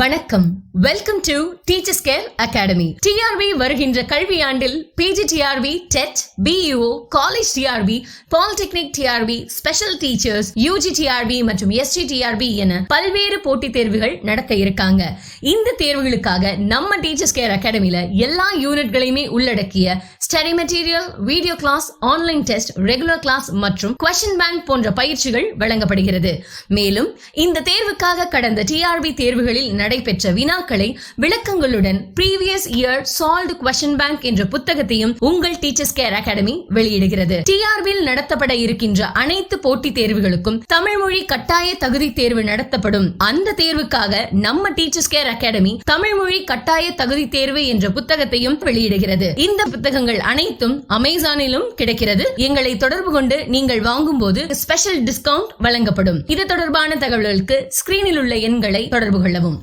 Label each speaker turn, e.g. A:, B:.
A: வணக்கம். Welcome to teachers care academy TRB வருகின்ற கல்வியாண்டில் PG TRB TET BEO college TRB polytechnic TRB special teachers UG TRB மற்றும் SD TRB என பல்வேறு போட்டித் தேர்வுகள் நடக்க இருக்காங்க. இந்த தேர்வுகளுக்காக நம்ம டீச்சர்ஸ் கேர் அகாடமியில எல்லா யூனிட்களையுமே உள்ளடக்கிய study material video class online test regular class மற்றும் கொஸ்டின் பேங்க் போன்ற பயிற்சிகள் வழங்கப்படுகிறது. மேலும் இந்த தேர்வுக்காக கடந்த டிஆர்பி தேர்வுகளில் நடைபெற்ற வினாக்களை விளக்கங்களுடன் previous year solved question bank என்ற புத்தகத்தையும் உங்கள் டீச்சர்ஸ் கேர் அகாடமி வெளியிடுகிறது. டிஆர்பியில் நடத்தப்பட இருக்கின்ற அனைத்து போட்டித் தேர்வுகளுக்கும் தமிழ் மொழி கட்டாய தகுதி தேர்வு நடத்தப்படும். அந்த தேர்வுக்காக நம்ம டீச்சர்ஸ் கேர் அகாடமி தமிழ் மொழி கட்டாய தகுதி தேர்வு என்ற புத்தகத்தையும் வெளியிடுகிறது. இந்த புத்தகங்கள் அனைத்தும் அமேசானிலும் கிடைக்கிறது. எங்களை தொடர்பு கொண்டு நீங்கள் வாங்கும்போது ஸ்பெஷல் டிஸ்கவுண்ட் வழங்கப்படும். இது தொடர்பான தகவல்களுக்கு ஸ்கிரீனில் உள்ள எண்களை தொடர்பு கொள்ளவும்.